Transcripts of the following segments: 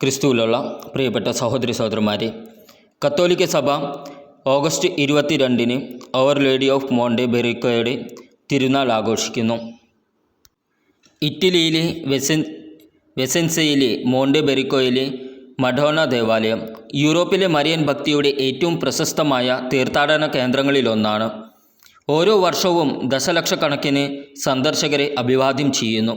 ക്രിസ്തുവിലുള്ള പ്രിയപ്പെട്ട സഹോദരി സഹോദരന്മാരെ കത്തോലിക്ക സഭ ഓഗസ്റ്റ് ഇരുപത്തിരണ്ടിന് അവർ ലേഡി ഓഫ് മോണ്ടെ ബെറിക്കോയുടെ തിരുനാൾ ആഘോഷിക്കുന്നു. ഇറ്റലിയിലെ വെസൻ വെസൻസയിലെ മോണ്ടെ ബെറിക്കോയിലെ മഡോണ ദേവാലയം യൂറോപ്പിലെ മരിയൻ ഭക്തിയുടെ ഏറ്റവും പ്രശസ്തമായ തീർത്ഥാടന കേന്ദ്രങ്ങളിലൊന്നാണ്. ഓരോ വർഷവും ദശലക്ഷക്കണക്കിന് സന്ദർശകരെ അഭിവാദ്യം ചെയ്യുന്നു.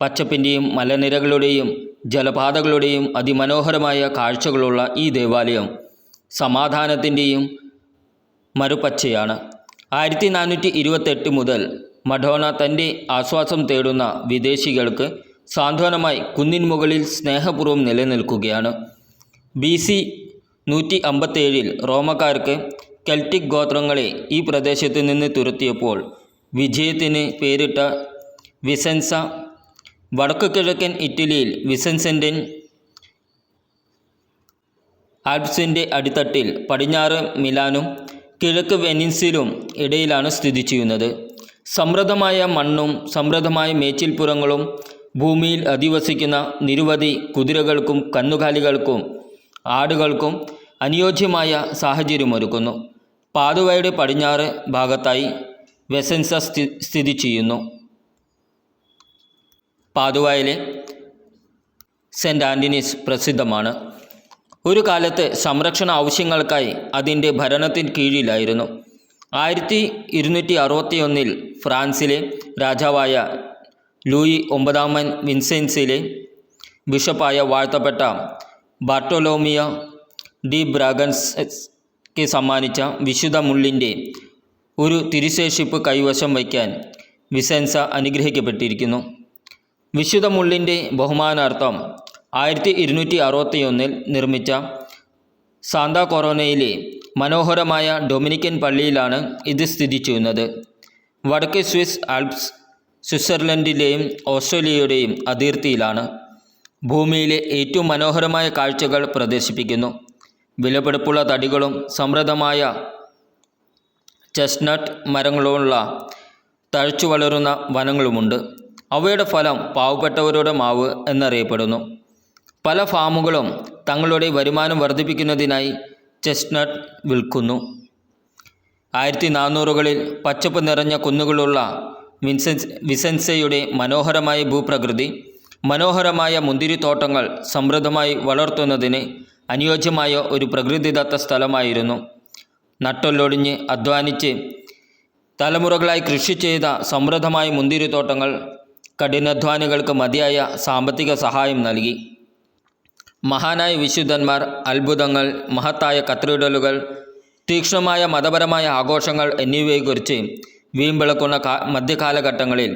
പച്ചപ്പിന്റെയും മലനിരകളുടെയും ജലപാതകളുടെയും അതിമനോഹരമായ കാഴ്ചകളുള്ള ഈ ദേവാലയം സമാധാനത്തിന്റെയും മറുപച്ചയാണ്. ആയിരത്തി നാനൂറ്റി ഇരുപത്തെട്ട് മുതൽ മഡോണ തന്റെ ആശ്വാസം തേടുന്ന വിദേശികൾക്ക് സാന്ത്വനമായി കുന്നിൻ മുകളിൽ സ്നേഹപൂർവം നിലനിൽക്കുകയാണ്. ബി സി നൂറ്റി അമ്പത്തേഴിൽ റോമക്കാർക്ക് കെൽറ്റിക് ഗോത്രങ്ങളെ ഈ പ്രദേശത്ത് നിന്ന് തുരത്തിയപ്പോൾ വിജയത്തിന് പേരിട്ട വിസൻസ വടക്കു കിഴക്കൻ ഇറ്റലിയിൽ വിസൻസെന്റൻ ആൽപ്സിന്റെ അടിത്തട്ടിൽ പടിഞ്ഞാറ് മിലാനും കിഴക്ക് വെനിൻസിലും ഇടയിലാണ് സ്ഥിതി ചെയ്യുന്നത്. സമൃദ്ധമായ മണ്ണും സമൃദ്ധമായ മേച്ചിൽപ്പുറങ്ങളും ഭൂമിയിൽ അധിവസിക്കുന്ന നിരവധി കുതിരകൾക്കും കന്നുകാലികൾക്കും ആടുകൾക്കും അനുയോജ്യമായ സാഹചര്യമൊരുക്കുന്നു പാതുവയുടെ പടിഞ്ഞാറ് ഭാഗത്തായി വെസൻസ സ്ഥിതി ചെയ്യുന്നു. പാതുവയിലെ സെന്റ് ആന്റണീസ് പ്രസിദ്ധമാണ്. ഒരു കാലത്ത് സംരക്ഷണ ആവശ്യങ്ങൾക്കായി അതിന്റെ ഭരണത്തിന് കീഴിലായിരുന്നു. ആയിരത്തി ഇരുന്നൂറ്റി അറുപത്തിയൊന്നിൽ ഫ്രാൻസിലെ രാജാവായ ലൂയി ഒമ്പതാമൻ വിൻസെൻസിലെ ബിഷപ്പായ വാഴ്ത്തപ്പെട്ട ബാർട്ടോലോമിയ ഡി ബ്രാഗൻസ്ക്ക് സമ്മാനിച്ച വിശുദ്ധ മുള്ളിന്റെ ഒരു തിരുശേഷിപ്പ് കൈവശം വയ്ക്കാൻ വിസെൻസ അനുഗ്രഹിക്കപ്പെട്ടിരിക്കുന്നു. വിശുദ്ധ മുള്ളിന്റെ ബഹുമാനാർത്ഥം ആയിരത്തി ഇരുന്നൂറ്റി അറുപത്തിയൊന്നിൽ നിർമ്മിച്ച സാന്താ കൊറോനയിലെ മനോഹരമായ ഡൊമിനിക്കൻ പള്ളിയിലാണ് ഇത് സ്ഥിതി ചെയ്യുന്നത്. വടക്കേ സ്വിസ് ആൽപ്സ് സ്വിറ്റ്സർലൻഡിലെയും ഓസ്ട്രേലിയയുടെയും അതിർത്തിയിലാണ്. ഭൂമിയിലെ ഏറ്റവും മനോഹരമായ കാഴ്ചകൾ പ്രദർശിപ്പിക്കുന്നു. വിലപിടിപ്പുള്ള തടികളും സമൃദ്ധമായ ചെസ്റ്റ്നട്ട് മരങ്ങളുള്ള തഴച്ചു വളരുന്ന വനങ്ങളുമുണ്ട്. അവയുടെ ഫലം പാവപ്പെട്ടവരുടെ മാവ് എന്നറിയപ്പെടുന്നു. പല ഫാമുകളും തങ്ങളുടെ വരുമാനം വർദ്ധിപ്പിക്കുന്നതിനായി ചെസ്റ്റ്നട്ട് വിൽക്കുന്നു. ആയിരത്തി നാനൂറുകളിൽ പച്ചപ്പ് നിറഞ്ഞ കുന്നുകളുള്ള വിൻസെൻസ് വിസെൻസയുടെ മനോഹരമായ ഭൂപ്രകൃതി മനോഹരമായ മുന്തിരിത്തോട്ടങ്ങൾ സമൃദ്ധമായി വളർത്തുന്നതിന് അനുയോജ്യമായ ഒരു പ്രകൃതിദത്ത സ്ഥലമായിരുന്നു. നട്ടൊല്ലൊടിഞ്ഞ് അധ്വാനിച്ച് തലമുറകളായി കൃഷി ചെയ്ത സമൃദ്ധമായ മുന്തിരിത്തോട്ടങ്ങൾ കഠിനാധ്വാനികൾക്ക് മതിയായ സാമ്പത്തിക സഹായം നൽകി. മഹാനായ വിശുദ്ധന്മാർ അത്ഭുതങ്ങൾ മഹത്തായ കത്തീഡ്രലുകൾ തീക്ഷ്ണമായ മതപരമായ ആഘോഷങ്ങൾ എന്നിവയെക്കുറിച്ച് വീമ്പിളക്കുന്ന മധ്യകാലഘട്ടങ്ങളിൽ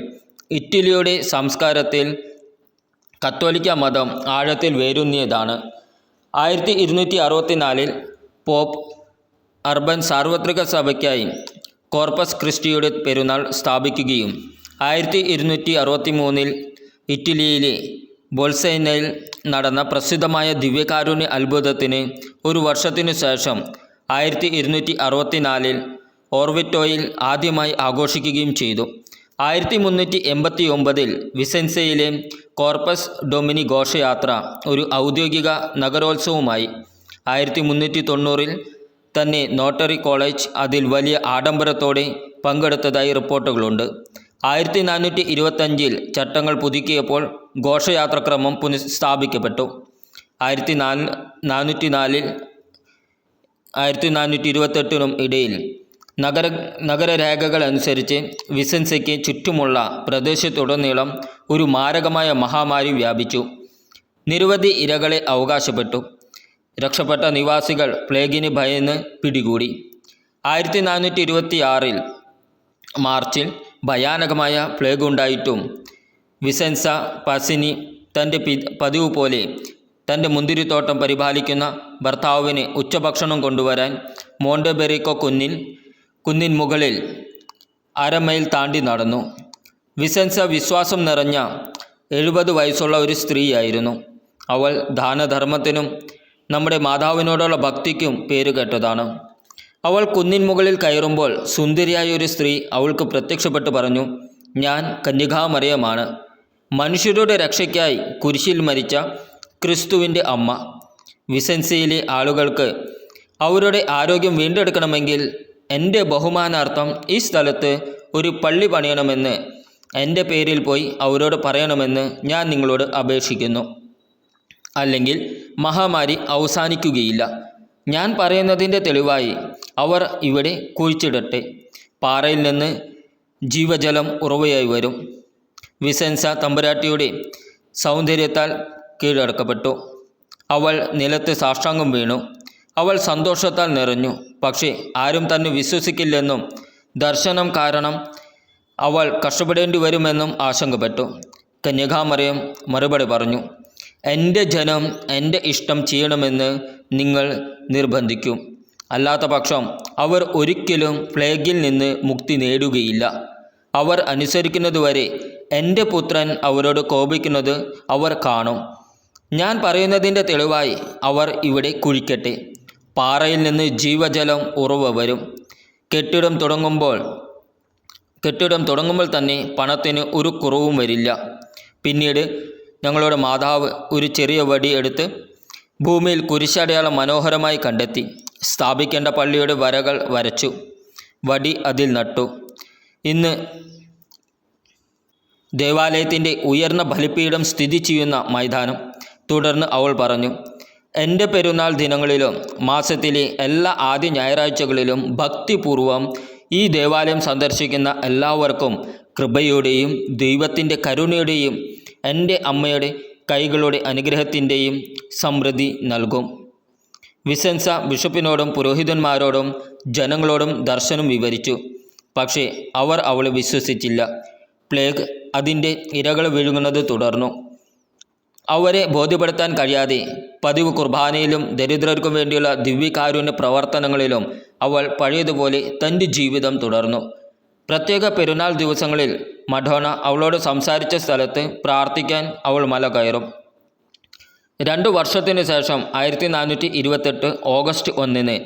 ഇറ്റലിയുടെ സംസ്കാരത്തിൽ കത്തോലിക്ക മതം ആഴത്തിൽ വേരൂന്നിയതാണ്. ആയിരത്തി ഇരുന്നൂറ്റി അറുപത്തിനാലിൽ പോപ്പ് അർബൻ സാർവത്രിക സഭയ്ക്കായി കോർപ്പസ് ക്രിസ്റ്റിയുടെ പെരുന്നാൾ സ്ഥാപിക്കുകയും ആയിരത്തി ഇരുന്നൂറ്റി അറുപത്തി മൂന്നിൽ ഇറ്റലിയിലെ ബോൾസൈനയിൽ നടന്ന പ്രസിദ്ധമായ ദിവ്യകാരുണ്യ അത്ഭുതത്തിന് ഒരു വർഷത്തിനു ശേഷം ആയിരത്തി ഇരുന്നൂറ്റി അറുപത്തിനാലിൽ ഓർവിറ്റോയിൽ ആദ്യമായി ആഘോഷിക്കുകയും ചെയ്തു. ആയിരത്തി മുന്നൂറ്റി എൺപത്തി ഒമ്പതിൽ വിസെൻസയിലെ കോർപ്പസ് ഡൊമിനി ഘോഷയാത്ര ഒരു ഔദ്യോഗിക നഗരോത്സവമായി ആയിരത്തി മുന്നൂറ്റി തൊണ്ണൂറിൽ തന്നെ നോട്ടറി കോളേജ് അതിൽ വലിയ ആഡംബരത്തോടെ പങ്കെടുത്തതായി റിപ്പോർട്ടുകളുണ്ട്. ആയിരത്തി നാനൂറ്റി ഇരുപത്തഞ്ചിൽ ചട്ടങ്ങൾ പുതുക്കിയപ്പോൾ ഘോഷയാത്രക്രമം പുനഃസ്ഥാപിക്കപ്പെട്ടു. ആയിരത്തി നാല് നാനൂറ്റി നാലിൽ ആയിരത്തി നാനൂറ്റി ഇരുപത്തെട്ടിനും ഇടയിൽ നഗര നഗരരേഖകൾ അനുസരിച്ച് വിസൻസയ്ക്ക് ചുറ്റുമുള്ള പ്രദേശത്തുടനീളം ഒരു മാരകമായ മഹാമാരി വ്യാപിച്ചു. നിരവധി ഇരകളെ അവകാശപ്പെട്ടു. രക്ഷപ്പെട്ട നിവാസികൾ പ്ലേഗിന് ഭയന്ന് പിടികൂടി. ആയിരത്തി നാനൂറ്റി ഇരുപത്തി ആറിൽ മാർച്ചിൽ ഭയാനകമായ പ്ലേഗ് ഉണ്ടായിട്ടും. വിസെൻസ പസിനി തന്റെ പതിവ് പോലെ തന്റെ മുന്തിരിത്തോട്ടം പരിപാലിക്കുന്ന ഭർത്താവിന് ഉച്ചഭക്ഷണം കൊണ്ടുവരാൻ മോണ്ടബെറിക്കോ കുന്നിൽ കുന്നിൻ മുകളിൽ അരമൈൽ താണ്ടി നടന്നു. വിസെൻസ വിശ്വാസം നിറഞ്ഞ എഴുപത് വയസ്സുള്ള ഒരു സ്ത്രീയായിരുന്നു. അവൾ ദാനധർമ്മത്തിനും നമ്മുടെ മാതാവിനോടുള്ള ഭക്തിക്കും പേരുകേട്ടതാണ്. അവൾ കുന്നിൻ മുകളിൽ കയറുമ്പോൾ സുന്ദരിയായ ഒരു സ്ത്രീ അവൾക്ക് പ്രത്യക്ഷപ്പെട്ട് പറഞ്ഞു ഞാൻ കന്യകാമറിയമാണ്. മനുഷ്യരുടെ രക്ഷയ്ക്കായി കുരിശിൽ മരിച്ച ക്രിസ്തുവിന്റെ അമ്മ. വിസൻസിയിലെ ആളുകൾക്ക് അവരുടെ ആരോഗ്യം വീണ്ടെടുക്കണമെങ്കിൽ എന്റെ ബഹുമാനാർത്ഥം ഈ സ്ഥലത്ത് ഒരു പള്ളി പണിയണമെന്ന് എന്റെ പേരിൽ പോയി അവരോട് പറയണമെന്ന് ഞാൻ നിങ്ങളോട് അപേക്ഷിക്കുന്നു. അല്ലെങ്കിൽ മഹാമാരി അവസാനിക്കുകയില്ല. ഞാൻ പറയുന്നതിന്റെ തെളിവായി അവർ ഇവിടെ കുഴിച്ചിടട്ടെ. പാറയിൽ നിന്ന് ജീവജലം ഉറവയായി വരും. വിസൻസ തമ്പുരാട്ടിയുടെ സൗന്ദര്യത്താൽ കീഴടക്കപ്പെട്ടു. അവൾ നിലത്ത് സാഷ്ടാംഗം വീണു. അവൾ സന്തോഷത്താൽ നിറഞ്ഞു. പക്ഷേ ആരും തന്നെ വിശ്വസിക്കില്ലെന്നും ദർശനം കാരണം അവൾ കഷ്ടപ്പെടേണ്ടി വരുമെന്നും ആശങ്കപ്പെട്ടു. കന്യകാമറിയം മറുപടി പറഞ്ഞു. എന്റെ ജനം എന്റെ ഇഷ്ടം ചെയ്യണമെന്ന് നിങ്ങൾ നിർബന്ധിക്കും. അല്ലാത്ത പക്ഷം അവർ ഒരിക്കലും പ്ലേഗിൽ നിന്ന് മുക്തി നേടുകയില്ല. അവർ അനുസരിക്കുന്നതുവരെ എന്റെ പുത്രൻ അവരോട് കോപിക്കുന്നത് അവർ കാണും. ഞാൻ പറയുന്നതിന്റെ തെളിവായി അവർ ഇവിടെ കുഴിക്കട്ടെ. പാറയിൽ നിന്ന് ജീവജലം ഉറവ് വരും. കെട്ടിടം തുടങ്ങുമ്പോൾ കെട്ടിടം തുടങ്ങുമ്പോൾ തന്നെ പണത്തിന് ഒരു കുറവും വരില്ല. പിന്നീട് ഞങ്ങളുടെ മാതാവ് ഒരു ചെറിയ വടി എടുത്ത് ഭൂമിയിൽ കുരിശടയാളം മനോഹരമായി കണ്ടെത്തി. സ്ഥാപിക്കേണ്ട പള്ളിയുടെ വരകൾ വരച്ചു. വടി അതിൽ നട്ടു. ഇന്ന് ദേവാലയത്തിന്റെ ഉയർന്ന ബലിപീഠം സ്ഥിതി ചെയ്യുന്ന മൈതാനം. തുടർന്ന് അവൾ പറഞ്ഞു എന്റെ പെരുന്നാൾ ദിനങ്ങളിലും മാസത്തിലെ എല്ലാ ആദ്യ ഞായറാഴ്ചകളിലും ഭക്തിപൂർവം ഈ ദേവാലയം സന്ദർശിക്കുന്ന എല്ലാവർക്കും കൃപയുടെയും ദൈവത്തിന്റെ കരുണയുടെയും എന്റെ അമ്മയുടെ കൈകളുടെ അനുഗ്രഹത്തിന്റെയും സമൃദ്ധി നൽകും. വിസൻസ ബിഷപ്പിനോടും പുരോഹിതന്മാരോടും ജനങ്ങളോടും ദർശനം വിവരിച്ചു. പക്ഷേ അവർ അവളെ വിശ്വസിച്ചില്ല. പ്ലേഗ് അതിന്റെ ഇരകൾ വിഴുങ്ങുന്നത് തുടർന്നു. അവരെ ബോധ്യപ്പെടുത്താൻ കഴിയാതെ പതിവ് കുർബാനയിലും ദരിദ്രർക്കും വേണ്ടിയുള്ള ദിവ്യകാരുണ്യ പ്രവർത്തനങ്ങളിലും അവൾ പഴയതുപോലെ തന്റെ ജീവിതം തുടർന്നു. പ്രത്യേക പെരുന്നാൾ ദിവസങ്ങളിൽ മഡോണ അവളോട് സംസാരിച്ച സ്ഥലത്ത് പ്രാർത്ഥിക്കാൻ അവൾ മല കയറും. രണ്ടു വർഷത്തിന് ശേഷം ആയിരത്തി നാനൂറ്റി ഇരുപത്തെട്ട് ഓഗസ്റ്റ് ഒന്നിന്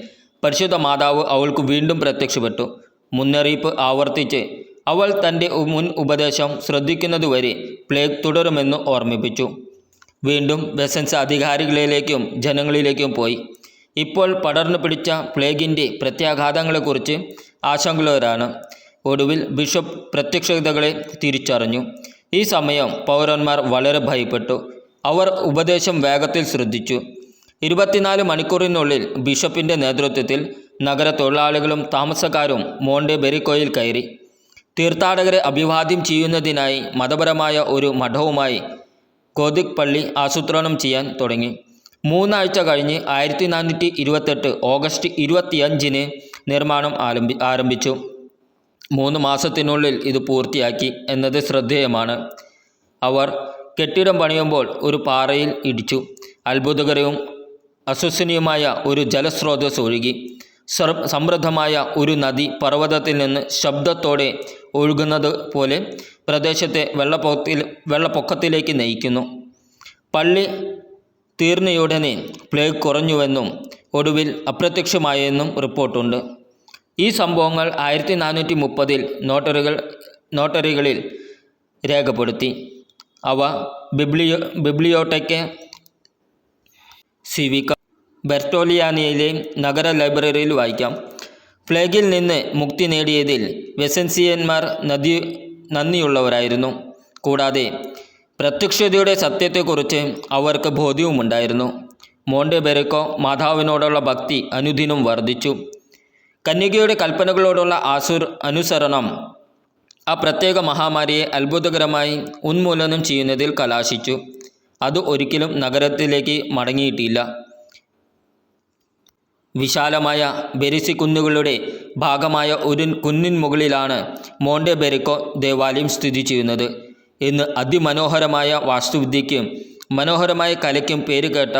പരിശുദ്ധ മാതാവ് അവൾക്ക് വീണ്ടും പ്രത്യക്ഷപ്പെട്ടു. മുന്നറിയിപ്പ് ആവർത്തിച്ച് അവൾ തന്റെ മുൻ ഉപദേശം ശ്രദ്ധിക്കുന്നതുവരെ പ്ലേഗ് തുടരുമെന്ന് ഓർമ്മിപ്പിച്ചു. വീണ്ടും ബെസൻസ് അധികാരികളിലേക്കും ജനങ്ങളിലേക്കും പോയി. ഇപ്പോൾ പടർന്നു പിടിച്ച പ്ലേഗിന്റെ പ്രത്യാഘാതങ്ങളെക്കുറിച്ച് ആശങ്കയുള്ളവരാണ്. ഒടുവിൽ ബിഷപ്പ് പ്രത്യക്ഷതകളെ തിരിച്ചറിഞ്ഞു. ഈ സമയം പൗരന്മാർ വളരെ ഭയപ്പെട്ടു. അവർ ഉപദേശം വേഗത്തിൽ ശ്രദ്ധിച്ചു. ഇരുപത്തിനാല് മണിക്കൂറിനുള്ളിൽ ബിഷപ്പിന്റെ നേതൃത്വത്തിൽ നഗര തൊഴിലാളികളും താമസക്കാരും മോണ്ടെ ബെറിക്കോയിൽ കയറി. തീർത്ഥാടകരെ അഭിവാദ്യം ചെയ്യുന്നതിനായി മതപരമായ ഒരു മഠവുമായി കോതിക് പള്ളി ആസൂത്രണം ചെയ്യാൻ തുടങ്ങി. മൂന്നാഴ്ച കഴിഞ്ഞ് ആയിരത്തി നാനൂറ്റി ഇരുപത്തെട്ട് ഓഗസ്റ്റ് ഇരുപത്തിയഞ്ചിന് നിർമ്മാണം ആരംഭി ആരംഭിച്ചു. മൂന്ന് മാസത്തിനുള്ളിൽ ഇത് പൂർത്തിയാക്കി എന്നത് ശ്രദ്ധേയമാണ്. അവർ കെട്ടിടം പണിയുമ്പോൾ ഒരു പാറയിൽ ഇടിച്ചു. അത്ഭുതകരവും അസ്വസനീയമായ ഒരു ജലസ്രോതസ് ഒഴുകി. സമൃദ്ധമായ ഒരു നദി പർവതത്തിൽ നിന്ന് ശബ്ദത്തോടെ ഒഴുകുന്നത് പോലെ പ്രദേശത്തെ വെള്ളപ്പൊക്കത്തിൽ വെള്ളപ്പൊക്കത്തിലേക്ക് നയിക്കുന്നു. പള്ളി തീർന്നയുടനെ പ്ലേഗ് കുറഞ്ഞുവെന്നും ഒടുവിൽ അപ്രത്യക്ഷമായെന്നും റിപ്പോർട്ടുണ്ട്. ഈ സംഭവങ്ങൾ ആയിരത്തി നാനൂറ്റി മുപ്പതിൽ നോട്ടറികൾ നോട്ടറികളിൽ രേഖപ്പെടുത്തി. അവ ബിബ്ലിയോ ബിബ്ലിയോട്ടയ്ക്ക് സിവിക്ക ബെർട്ടോലിയാനിയയിലെ നഗര ലൈബ്രറിയിൽ വായിക്കാം. പ്ലേഗിൽ നിന്ന് മുക്തി നേടിയതിൽ വെസൻസിയന്മാർ നദി നന്ദിയുള്ളവരായിരുന്നു. കൂടാതെ പ്രത്യക്ഷതയുടെ സത്യത്തെക്കുറിച്ച് അവർക്ക് ബോധ്യവുമുണ്ടായിരുന്നു. മോണ്ടെ ബെരക്കോ മാതാവിനോടുള്ള ഭക്തി അനുദിനം വർദ്ധിച്ചു. കന്യകയുടെ കൽപ്പനകളോടുള്ള ആസുർ അനുസരണം. ആ പ്രത്യേക മഹാമാരിയെ അത്ഭുതകരമായി ഉന്മൂലനം ചെയ്യുന്നതിൽ കലാശിച്ചു. അത് ഒരിക്കലും നഗരത്തിലേക്ക് മടങ്ങിയിട്ടില്ല. വിശാലമായ ബെരിസി കുന്നുകളുടെ ഭാഗമായ ഒരു കുന്നിൻ മുകളിലാണ് മോണ്ടെ ബെരിക്കോ ദേവാലയം സ്ഥിതി ചെയ്യുന്നത്. ഇന്ന് അതിമനോഹരമായ വാസ്തുവിദ്യയ്ക്കും മനോഹരമായ കലയ്ക്കും പേരുകേട്ട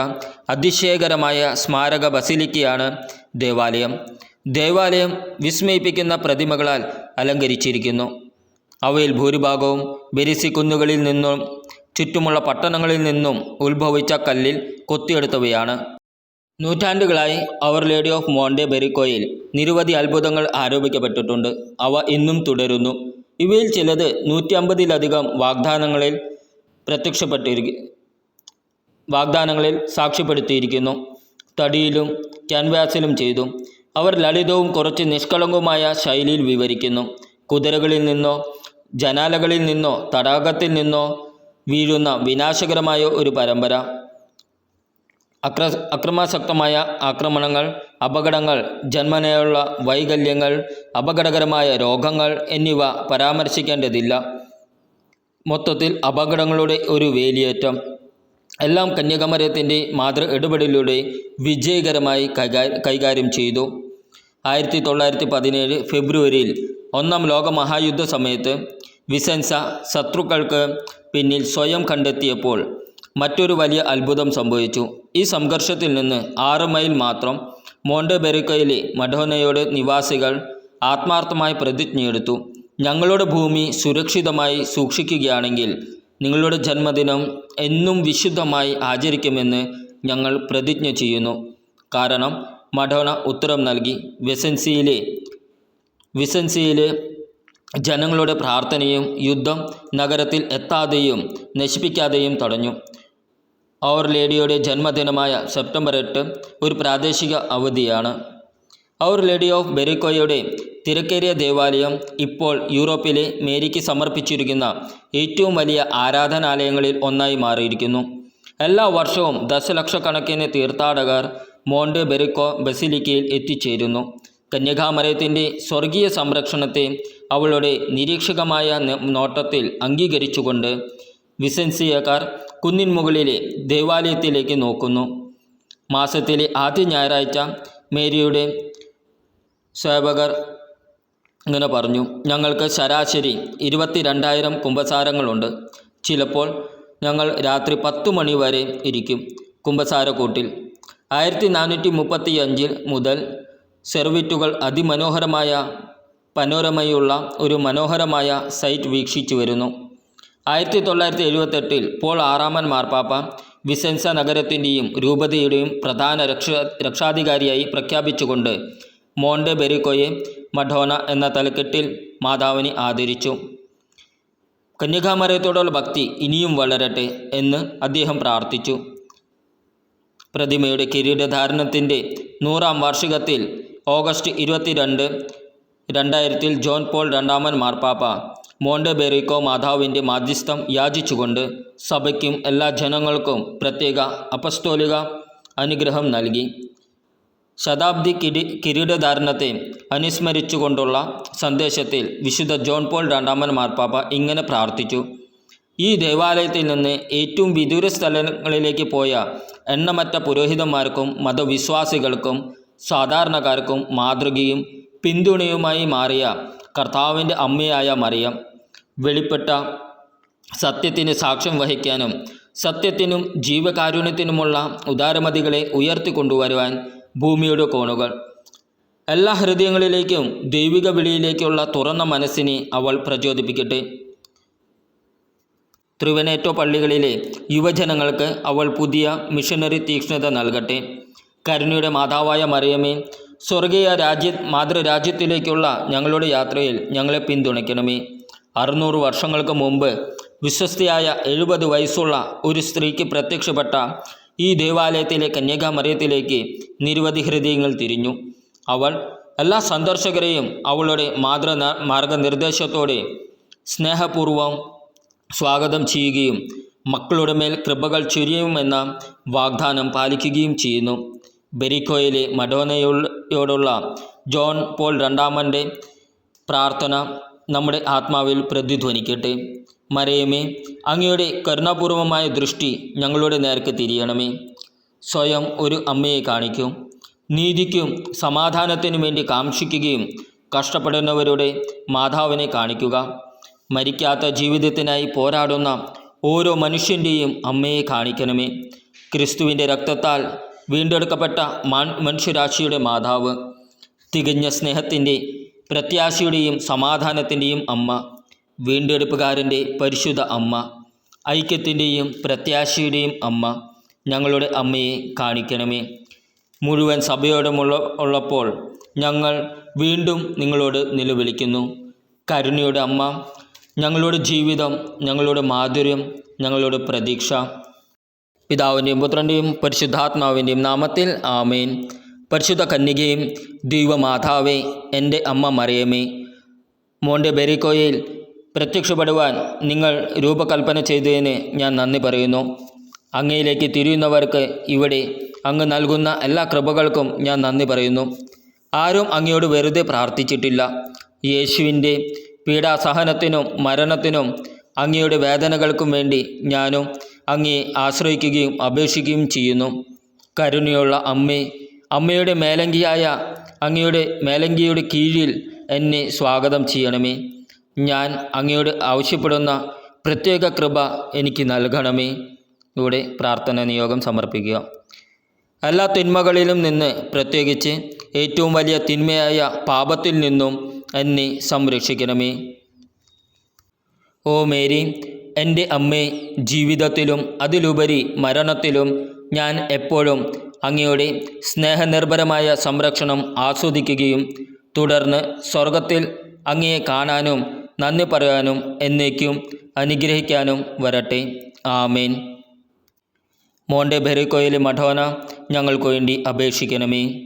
അതിശയകരമായ സ്മാരക ബസിലിക്കയാണ് ദേവാലയം. ദേവാലയം വിസ്മയിപ്പിക്കുന്ന പ്രതിമകളാൽ അലങ്കരിച്ചിരിക്കുന്നു. അവയിൽ ഭൂരിഭാഗവും ബെരിസി കുന്നുകളിൽ നിന്നും ചുറ്റുമുള്ള പട്ടണങ്ങളിൽ നിന്നും ഉത്ഭവിച്ച കല്ലിൽ കൊത്തിയെടുത്തവയാണ്. നൂറ്റാണ്ടുകളായി അവർ ലേഡി ഓഫ് മോണ്ടെ ബെറിക്കോയിൽ നിരവധി അത്ഭുതങ്ങൾ ആരോപിക്കപ്പെട്ടിട്ടുണ്ട്. അവ ഇന്നും തുടരുന്നു. ഇവയിൽ ചിലത് നൂറ്റി അമ്പതിലധികം വാഗ്ദാനങ്ങളിൽ പ്രത്യക്ഷപ്പെട്ടിരി വാഗ്ദാനങ്ങളിൽ സാക്ഷ്യപ്പെടുത്തിയിരിക്കുന്നു. തടിയിലും ക്യാൻവാസിലും ചെയ്തു. അവർ ലളിതവും കുറച്ച് നിഷ്കളങ്കവുമായ ശൈലിയിൽ വിവരിക്കുന്നു. കുതിരകളിൽ നിന്നോ ജനാലകളിൽ നിന്നോ തടാകത്തിൽ നിന്നോ വീഴുന്ന വിനാശകരമായ ഒരു പരമ്പര. അക്ര അക്രമാസക്തമായ ആക്രമണങ്ങൾ അപകടങ്ങൾ ജന്മനയുള്ള വൈകല്യങ്ങൾ അപകടകരമായ രോഗങ്ങൾ എന്നിവ പരാമർശിക്കേണ്ടതില്ല. മൊത്തത്തിൽ അപകടങ്ങളുടെ ഒരു വേലിയേറ്റം. എല്ലാം കന്യാകുമാരത്തിന്റെ മാതൃ ഇടപെടലിലൂടെ വിജയകരമായി കൈകാര്യം ചെയ്തു. ആയിരത്തി തൊള്ളായിരത്തി പതിനേഴ് ഫെബ്രുവരിയിൽ ഒന്നാം ലോക മഹായുദ്ധ സമയത്ത് വിസൻസ ശത്രുക്കൾക്ക് പിന്നിൽ സ്വയം കണ്ടെത്തിയപ്പോൾ മറ്റൊരു വലിയ അത്ഭുതം സംഭവിച്ചു. ഈ സംഘർഷത്തിൽ നിന്ന് ആറ് മൈൽ മാത്രം മോണ്ടബെറിക്കയിലെ മഡോനയുടെ നിവാസികൾ ആത്മാർത്ഥമായി പ്രതിജ്ഞയെടുത്തു. ഞങ്ങളുടെ ഭൂമി സുരക്ഷിതമായി സൂക്ഷിക്കുകയാണെങ്കിൽ നിങ്ങളുടെ ജന്മദിനം എന്നും വിശുദ്ധമായി ആചരിക്കുമെന്ന് ഞങ്ങൾ പ്രതിജ്ഞ ചെയ്യുന്നു. കാരണം മഡോണ ഉത്തരം നൽകി. വെസൻസിയിലെ വിസൻസിയിലെ ജനങ്ങളുടെ പ്രാർത്ഥനയും യുദ്ധം നഗരത്തിൽ എത്താതെയും നശിപ്പിക്കാതെയും തടഞ്ഞു. അവർ ലേഡിയുടെ ജന്മദിനമായ സെപ്റ്റംബർ എട്ട് ഒരു പ്രാദേശിക അവധിയാണ്. അവർ ലേഡി ഓഫ് ബെറിക്കോയുടെ തിരക്കേറിയ ദേവാലയം ഇപ്പോൾ യൂറോപ്പിലെ മേരിക്ക് സമർപ്പിച്ചിരിക്കുന്ന ഏറ്റവും വലിയ ആരാധനാലയങ്ങളിൽ ഒന്നായി മാറിയിരിക്കുന്നു. എല്ലാ വർഷവും ദശലക്ഷക്കണക്കിന് തീർത്ഥാടകർ മോണ്ടെ ബെറിക്കോ ബസിലിക്കയിൽ എത്തിച്ചേരുന്നു. കന്യകാമരയത്തിന്റെ സ്വർഗീയ സംരക്ഷണത്തെ അവളുടെ നിരീക്ഷകമായ നോട്ടത്തിൽ അംഗീകരിച്ചുകൊണ്ട് വിസൻസിയക്കാർ കുന്നിൻമുകളിലെ ദേവാലയത്തിലേക്ക് നോക്കുന്നു. മാസത്തിലെ ആദ്യ ഞായറാഴ്ച മേരിയുടെ സേവകർ ഇങ്ങനെ പറഞ്ഞു ഞങ്ങൾക്ക് ശരാശരി ഇരുപത്തി രണ്ടായിരം കുമ്പസാരങ്ങളുണ്ട് ചിലപ്പോൾ ഞങ്ങൾ രാത്രി പത്തു മണി വരെ ഇരിക്കും കുമ്പസാരക്കൂട്ടിൽ ആയിരത്തി നാനൂറ്റി മുപ്പത്തി അഞ്ചിൽ മുതൽ സെർവിറ്റുകൾ അതിമനോഹരമായ പനോരമയുള്ള ഒരു മനോഹരമായ സൈറ്റ് വീക്ഷിച്ചു വരുന്നു. ആയിരത്തി തൊള്ളായിരത്തി എഴുപത്തെട്ടിൽ പോൾ ആറാമൻ മാർപ്പാപ്പ വിസെൻസ നഗരത്തിന്റെയും രൂപതയുടെയും പ്രധാന രക്ഷ രക്ഷാധികാരിയായി പ്രഖ്യാപിച്ചുകൊണ്ട് മോണ്ടെ ബെറിക്കോയെ മഡോന എന്ന തലക്കെട്ടിൽ മാതാവിനെ ആദരിച്ചു. കന്യകാമരയത്തോടുള്ള ഭക്തി ഇനിയും വളരട്ടെ എന്ന് അദ്ദേഹം പ്രാർത്ഥിച്ചു. പ്രതിമയുടെ കിരീടധാരണത്തിന്റെ നൂറാം വാർഷികത്തിൽ ഓഗസ്റ്റ് ഇരുപത്തിരണ്ട് രണ്ടായിരത്തിൽ ജോൺ പോൾ രണ്ടാമൻ മാർപ്പാപ്പ മോണ്ടബെറിക്കോ മാതാവിന്റെ മാധ്യസ്ഥം യാചിച്ചുകൊണ്ട് സഭയ്ക്കും എല്ലാ ജനങ്ങൾക്കും പ്രത്യേക അപസ്തോലിക അനുഗ്രഹം നൽകി. ശതാബ്ദി കിരി കിരീടധാരണത്തെ അനുസ്മരിച്ചുകൊണ്ടുള്ള സന്ദേശത്തിൽ വിശുദ്ധ ജോൺ പോൾ രണ്ടാമൻ മാർപ്പാപ്പ ഇങ്ങനെ പ്രാർത്ഥിച്ചു. ഈ ദേവാലയത്തിൽ നിന്ന് ഏറ്റവും വിദൂര സ്ഥലങ്ങളിലേക്ക് പോയ എണ്ണമറ്റ പുരോഹിതന്മാർക്കും മതവിശ്വാസികൾക്കും സാധാരണക്കാർക്കും മാതൃകയും പിന്തുണയുമായി മാറിയ കർത്താവിന്റെ അമ്മയായ മറിയം വെളിപ്പെട്ട സത്യത്തിന് സാക്ഷ്യം വഹിക്കാനും സത്യത്തിനും ജീവകാരുണ്യത്തിനുമുള്ള ഉദാരമതികളെ ഉയർത്തിക്കൊണ്ടുവരുവാൻ ഭൂമിയുടെ കോണുകൾ. എല്ലാ ഹൃദയങ്ങളിലേക്കും ദൈവിക വിളിയിലേക്കുള്ള തുറന്ന മനസ്സിനെ അവൾ പ്രചോദിപ്പിക്കട്ടെ. ത്രിവനേറ്റോ പള്ളികളിലെ യുവജനങ്ങൾക്ക് അവൾ പുതിയ മിഷനറി തീക്ഷ്ണത നൽകട്ടെ. കരുണയുടെ മാതാവായ മറിയമേ സ്വർഗീയ രാജ്യ മാതൃരാജ്യത്തിലേക്കുള്ള ഞങ്ങളുടെ യാത്രയിൽ ഞങ്ങളെ പിന്തുണയ്ക്കണമേ. അറുന്നൂറ് വർഷങ്ങൾക്ക് മുമ്പ് വിശ്വസ്തയായ എഴുപത് വയസ്സുള്ള ഒരു സ്ത്രീക്ക് പ്രത്യക്ഷപ്പെട്ട ഈ ദേവാലയത്തിലെ കന്യകാമറിയത്തിലേക്ക് നിരവധി ഹൃദയങ്ങൾ തിരിഞ്ഞു. അവൾ എല്ലാ സന്ദർശകരെയും അവളുടെ മാതൃ മാർഗനിർദ്ദേശത്തോടെ സ്നേഹപൂർവം സ്വാഗതം ചെയ്യുകയും മക്കളുടെ മേൽ കൃപകൾ ചൊരിയുമെന്ന വാഗ്ദാനം പാലിക്കുകയും ചെയ്യുന്നു. ബെരിക്കോയിലെ മഡോനയോടുള്ള ജോൺ പോൾ രണ്ടാമന്റെ പ്രാർത്ഥന നമ്മുടെ ആത്മാവിൽ പ്രതിധ്വനിക്കട്ടെ. മരയമേ അങ്ങയുടെ കരുണാപൂർവമായ ദൃഷ്ടി ഞങ്ങളുടെ നേർക്ക് തിരിയണമേ. സ്വയം ഒരു അമ്മയെ കാണിക്കും. നീതിക്കും സമാധാനത്തിനു വേണ്ടി കാക്ഷിക്കുകയും കഷ്ടപ്പെടുന്നവരുടെ മാതാവിനെ കാണിക്കുക. മരിക്കാത്ത ജീവിതത്തിനായി പോരാടുന്ന ഓരോ മനുഷ്യന്റെയും അമ്മയെ കാണിക്കണമേ. ക്രിസ്തുവിന്റെ രക്തത്താൽ വീണ്ടെടുക്കപ്പെട്ട മനുഷ്യരാശിയുടെ മാതാവ് തികഞ്ഞ സ്നേഹത്തിന്റെ പ്രത്യാശയുടെയും സമാധാനത്തിന്റെയും അമ്മ വീണ്ടെടുപ്പുകാരന്റെ പരിശുദ്ധ അമ്മ ഐക്യത്തിന്റെയും പ്രത്യാശയുടെയും അമ്മ ഞങ്ങളുടെ അമ്മയെ കാണിക്കണമേ. മുഴുവൻ സഭയോടുമുള്ള ഉള്ളപ്പോൾ ഞങ്ങൾ വീണ്ടും നിങ്ങളോട് നിലവിളിക്കുന്നു. കരുണയുടെ അമ്മ ഞങ്ങളുടെ ജീവിതം ഞങ്ങളുടെ മാധുര്യം ഞങ്ങളുടെ പ്രതീക്ഷ. പിതാവിന്റെയും പുത്രന്റെയും പരിശുദ്ധാത്മാവിന്റെയും നാമത്തിൽ ആമേൻ. പരിശുദ്ധ കന്യകയും ദൈവമാതാവേ എന്റെ അമ്മ മറിയമേ മോന്റെ ബെറിക്കോയിൽ പ്രത്യക്ഷപ്പെടുവാൻ നിങ്ങൾ രൂപകൽപ്പന ചെയ്തതിന് ഞാൻ നന്ദി പറയുന്നു. അങ്ങയിലേക്ക് തിരിയുന്നവർക്ക് ഇവിടെ അങ്ങ് നൽകുന്ന എല്ലാ കൃപകൾക്കും ഞാൻ നന്ദി പറയുന്നു. ആരും അങ്ങയോട് വെറുതെ പ്രാർത്ഥിച്ചിട്ടില്ല. യേശുവിന്റെ പീഡാസഹനത്തിനും മരണത്തിനും അങ്ങയുടെ വേദനകൾക്കും വേണ്ടി ഞാനും അങ്ങയെ ആശ്രയിക്കുകയും അപേക്ഷിക്കുകയും ചെയ്യുന്നു. കരുണയുള്ള അമ്മേ അമ്മയുടെ മേലങ്കിയായ അങ്ങയുടെ മേലങ്കിയുടെ കീഴിൽ എന്നെ സ്വാഗതം ചെയ്യണമേ. ഞാൻ അങ്ങയോട് ആവശ്യപ്പെടുന്ന പ്രത്യേക കൃപ എനിക്ക് നൽകണമേ. ഇവിടെ പ്രാർത്ഥന നിയോഗം സമർപ്പിക്കുക. എല്ലാ തിന്മകളിലും നിന്ന് പ്രത്യേകിച്ച് ഏറ്റവും വലിയ തിന്മയായ പാപത്തിൽ നിന്നും എന്നെ സംരക്ഷിക്കണമേ. ഓ മേരി എന്റെ അമ്മേ ജീവിതത്തിലും അതിലുപരി മരണത്തിലും ഞാൻ എപ്പോഴും അങ്ങയുടെ സ്നേഹനിർഭരമായ സംരക്ഷണം ആസ്വദിക്കുകയും തുടർന്ന് സ്വർഗത്തിൽ അങ്ങയെ കാണാനും നന്ദി പറയാനും എന്നേക്കും അനുഗ്രഹിക്കാനും വരട്ടെ. ആമേൻ. മോണ്ടെ ബെറിക്കോയിലെ മഠോന ഞങ്ങൾക്ക് വേണ്ടി അപേക്ഷിക്കണമേ.